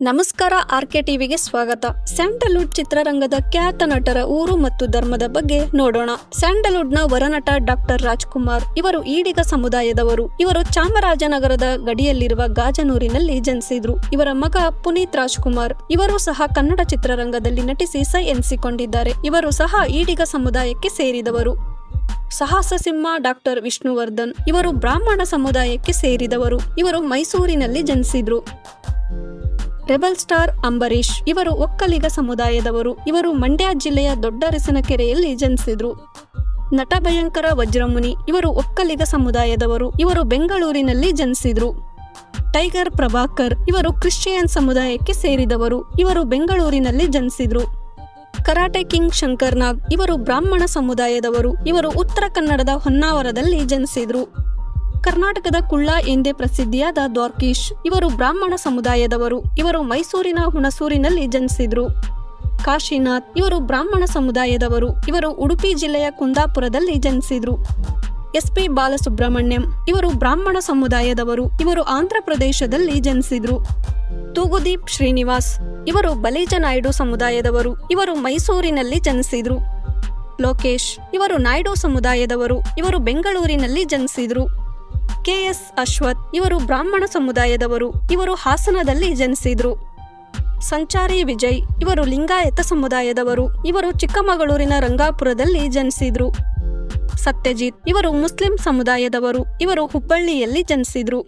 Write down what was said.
ನಮಸ್ಕಾರ R K ಟಿವಿಗೆ ಸ್ವಾಗತ. ಸ್ಯಾಂಡಲ್ವುಡ್ ಚಿತ್ರರಂಗದ ಖ್ಯಾತ ನಟರ ಊರು ಮತ್ತು ಧರ್ಮದ ಬಗ್ಗೆ ನೋಡೋಣ. ಸ್ಯಾಂಡಲ್ವುಡ್ನ ವರನಟ ಡಾಕ್ಟರ್ ರಾಜ್ಕುಮಾರ್ ಇವರು ಈಡಿಗ ಸಮುದಾಯದವರು. ಇವರು ಚಾಮರಾಜನಗರದ ಗಡಿಯಲ್ಲಿರುವ ಗಾಜನೂರಿನಲ್ಲಿ ಜನಿಸಿದ್ರು. ಇವರ ಮಗ ಪುನೀತ್ ರಾಜ್ಕುಮಾರ್. ಇವರು ಸಹ ಕನ್ನಡ ಚಿತ್ರರಂಗದಲ್ಲಿ ನಟಿಸಿ ಸೈ ಎನಿಸಿಕೊಂಡಿದ್ದಾರೆ. ಇವರು ಸಹ ಈಡಿಗ ಸಮುದಾಯಕ್ಕೆ ಸೇರಿದವರು. ಸಹಸ ಸಿಂಹ ಡಾಕ್ಟರ್ ವಿಷ್ಣುವರ್ಧನ್ ಇವರು ಬ್ರಾಹ್ಮಣ ಸಮುದಾಯಕ್ಕೆ ಸೇರಿದವರು. ಇವರು ಮೈಸೂರಿನಲ್ಲಿ ಜನಿಸಿದ್ರು. ರೆಬಲ್ ಸ್ಟಾರ್ ಅಂಬರೀಶ್ ಇವರು ಒಕ್ಕಲಿಗ ಸಮುದಾಯದವರು. ಇವರು ಮಂಡ್ಯ ಜಿಲ್ಲೆಯ ದೊಡ್ಡರಸಿನಕೆರೆಯಲ್ಲಿ ಜನಿಸಿದ್ರು. ನಟ ಭಯಂಕರ ವಜ್ರಮುನಿ. ಇವರು ಒಕ್ಕಲಿಗ ಸಮುದಾಯದವರು. ಇವರು ಬೆಂಗಳೂರಿನಲ್ಲಿ ಜನಿಸಿದ್ರು. ಟೈಗರ್ ಪ್ರಭಾಕರ್. ಇವರು ಕ್ರಿಶ್ಚಿಯನ್ ಸಮುದಾಯಕ್ಕೆ ಸೇರಿದವರು. ಇವರು ಬೆಂಗಳೂರಿನಲ್ಲಿ ಜನಿಸಿದ್ರು. Karate king Shankarnag. ಇವರು ಬ್ರಾಹ್ಮಣ ಸಮುದಾಯದವರು. ಇವರು ಉತ್ತರ ಕನ್ನಡದ ಹೊನ್ನಾವರದಲ್ಲಿ ಜನಿಸಿದ್ರು. ಕರ್ನಾಟಕದ ಕುಳ್ಳ ಎಂದೇ ಪ್ರಸಿದ್ಧಿಯಾದ ದ್ವಾರ್ಕೀಶ್, ಇವರು ಬ್ರಾಹ್ಮಣ ಸಮುದಾಯದವರು. ಇವರು ಮೈಸೂರಿನ ಹುಣಸೂರಿನಲ್ಲಿ ಜನಿಸಿದ್ರು. ಕಾಶಿನಾಥ್, ಇವರು ಬ್ರಾಹ್ಮಣ ಸಮುದಾಯದವರು. ಇವರು ಉಡುಪಿ ಜಿಲ್ಲೆಯ ಕುಂದಾಪುರದಲ್ಲಿ ಜನಿಸಿದ್ರು. ಎಸ್ ಪಿ ಬಾಲಸುಬ್ರಹ್ಮಣ್ಯಂ, ಇವರು ಬ್ರಾಹ್ಮಣ ಸಮುದಾಯದವರು. ಇವರು ಆಂಧ್ರ ಪ್ರದೇಶದಲ್ಲಿ ಜನಿಸಿದ್ರು. ತೂಗುದೀಪ್ ಶ್ರೀನಿವಾಸ್, ಇವರು ಬಲೀಜ ನಾಯ್ಡು ಸಮುದಾಯದವರು. ಇವರು ಮೈಸೂರಿನಲ್ಲಿ ಜನಿಸಿದ್ರು. ಲೋಕೇಶ್, ಇವರು ನಾಯ್ಡು ಸಮುದಾಯದವರು. ಇವರು ಬೆಂಗಳೂರಿನಲ್ಲಿ ಜನಿಸಿದ್ರು. ಕೆಎಸ್ ಅಶ್ವಥ್, ಇವರು ಬ್ರಾಹ್ಮಣ ಸಮುದಾಯದವರು. ಇವರು ಹಾಸನದಲ್ಲಿ ಜನಿಸಿದ್ರು. ಸಂಚಾರಿ ವಿಜಯ್, ಇವರು ಲಿಂಗಾಯತ ಸಮುದಾಯದವರು. ಇವರು ಚಿಕ್ಕಮಗಳೂರಿನ ರಂಗಾಪುರದಲ್ಲಿ ಜನಿಸಿದ್ರು. ಸತ್ಯಜಿತ್, ಇವರು ಮುಸ್ಲಿಂ ಸಮುದಾಯದವರು. ಇವರು ಹುಬ್ಬಳ್ಳಿಯಲ್ಲಿ ಜನಿಸಿದ್ರು.